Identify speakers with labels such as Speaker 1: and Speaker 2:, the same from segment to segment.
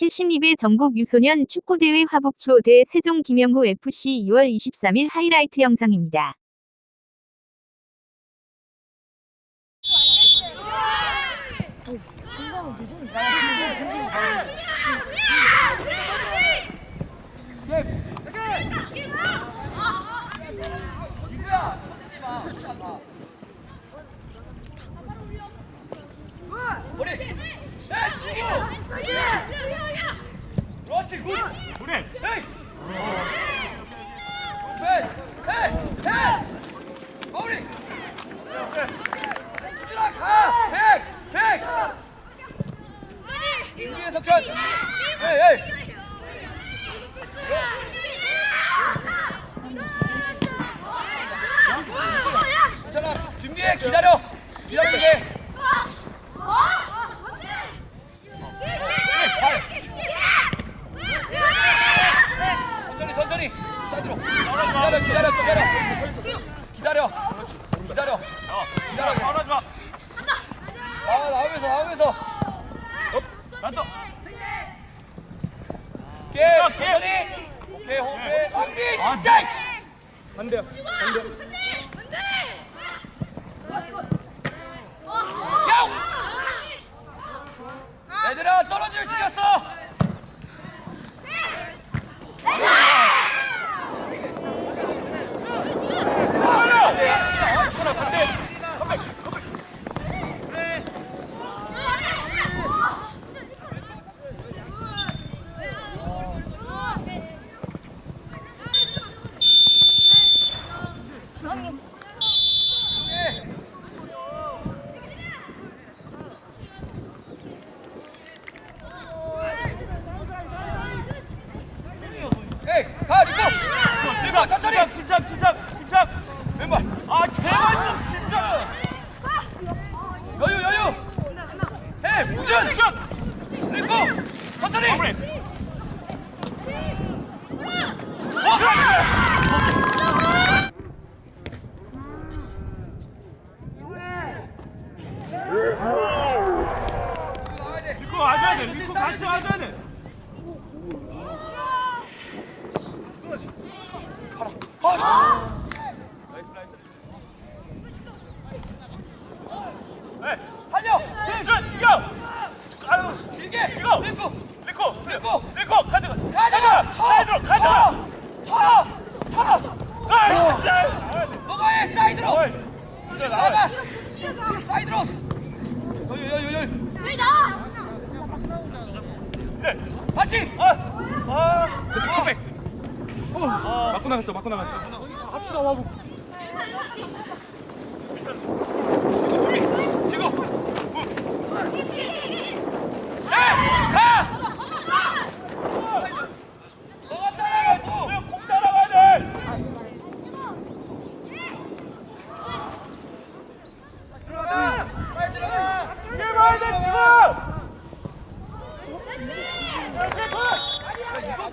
Speaker 1: 제72회 전국 유소년 축구대회 화북초 대 세종 김영구 FC 6월 23일 하이라이트 영상입니다.
Speaker 2: 머리! 네, 치고! 그렇지, 굿! 머리! 헤이! 헤이! 헤이! 헤이! 머리! 유진아, 가! 백! 백! 준비해, 석현! 괜찮아, 준비해, 기다려! 기다려, 돼! 천천히 천천히. 사이드로. 기다려 기다려 기다려 기다려 기다려 기다려
Speaker 3: 바로 마.
Speaker 2: 아 나오면서 나오면서
Speaker 3: 난또
Speaker 2: 오케이 천천히 오케이 호흡해. 성비 진짜 씨. 반대요. 반대 야 얘들아 떨어질 시켰어 아, 손아 반대 컴백 컴백 예. 가, 리코!
Speaker 3: 제발
Speaker 2: 천천히!
Speaker 3: 침착 침착 침착.
Speaker 2: 왼발!
Speaker 3: 아 제발 좀 침착.
Speaker 2: 여유, 여유! 해, 무전!
Speaker 3: 침착.
Speaker 2: 리코! 천천히!
Speaker 3: 어 그렇지. 리코 와줘야 돼. 리코 같이 와줘야 돼. 나이스 나이스. 네.
Speaker 2: 달려!
Speaker 3: 준 이겨. 아유
Speaker 2: 길게!
Speaker 3: 이거.
Speaker 2: 리코!
Speaker 3: 리코!
Speaker 2: 리코
Speaker 3: 가져가.
Speaker 2: 가져가! 쳐!
Speaker 3: 사이드로 가져가.
Speaker 2: 쳐! 쳐!
Speaker 3: 나이스.
Speaker 2: 너가 해, 사이드로! 나가! 사이드로! 여유, 여유, 여유!
Speaker 3: 네.
Speaker 2: 다시!
Speaker 3: 아. 아. 컴백. 아. 맞고 나갔어. 맞고 나갔어. 합시다 와보.
Speaker 2: 지고! 해! 가! 너가 따라가고!
Speaker 3: 공 따라가야 돼.
Speaker 2: 들어가! 빨리 들어가!
Speaker 3: 이게 봐야 돼 지금.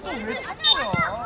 Speaker 2: 야, 이것도 왜 참고야?